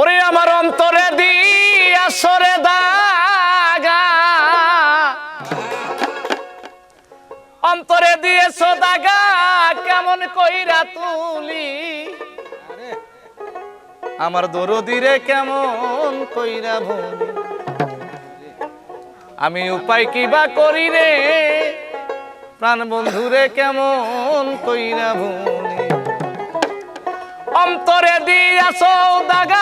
ওরে আমার অন্তরে দিয়া সরে দাগা। অন্তরে দিয়ে দাগা, কেমন কইরা তুলি? আমার দরদিরে কেমন কইরা ভুলি আমি উপায় কিবা করি রে? প্রাণ বন্ধুরে কেমন কইরা ভুলি অন্তরে দিয়া সৌদাগা কেমন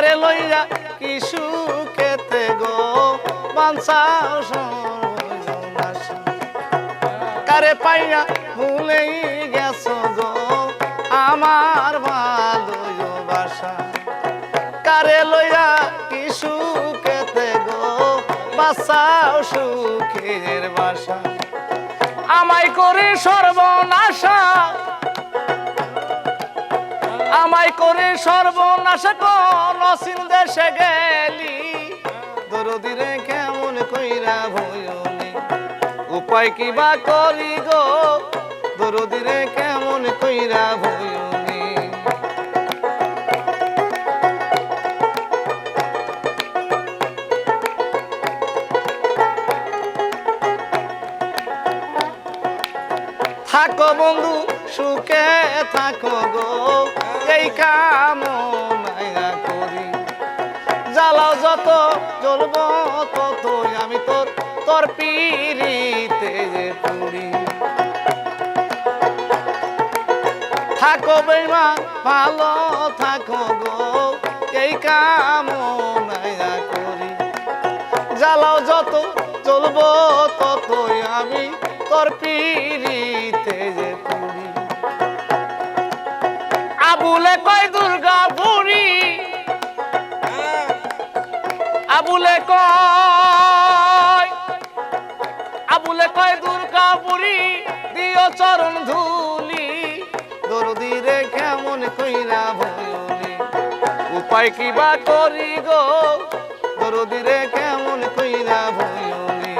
কারে লইয়া কি সুখেতে গো? কারে পাইয়া ভুলেই গেছো গো? আমার কারে লইয়া কি সুখেতে গো? বাসাও সুখের বাসা। আমায় করে সর্বনাশা। করে সর্বনাশা অসীম দেশে গেলি। দরদিরে কেমন কইরা ভয়লি উপায় কিবা করি গো? দরদিরে কেমন কইরা ভয়লি থাকো বন্ধু, সুখে থাকো গো। এই কাম করি। জ্বালাও যত, জ্বলব তত আমি তোর তোর পিড়িতে যে থাকো বেমা ভালো থাকো গো, এই কাম করি। জ্বালাও যত চলবো ততই আমি তোর পিড়িতে যে আবুলে কয় দুর্গা বুড়ি। আবুলে কয় আবুলে কয় দুর্গা পুরি দিও চরণ ধুলি। দরদিরে কেমন কইরা ভুলি উপায় কিবা করি গো? দরদিরে কেমন কইরা ভুলি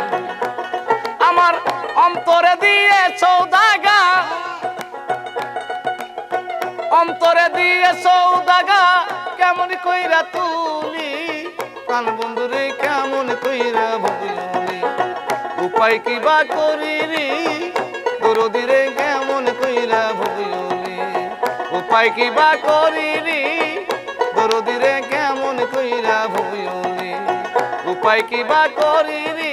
আমার অন্তরে দিয়ে চৌদাগা অন্তরে দিয়ে সৌদাগা কেমন কইরা তুলি? প্রাণ বন্ধুরে কেমন কইরা ভুলি উপায় কিবা করিলি? দরদিরে কেমন কইরা ভুলি উপায় কিবা করিলি? দরদিরে কেমন কইরা ভুলি উপায় কিবা করিলি?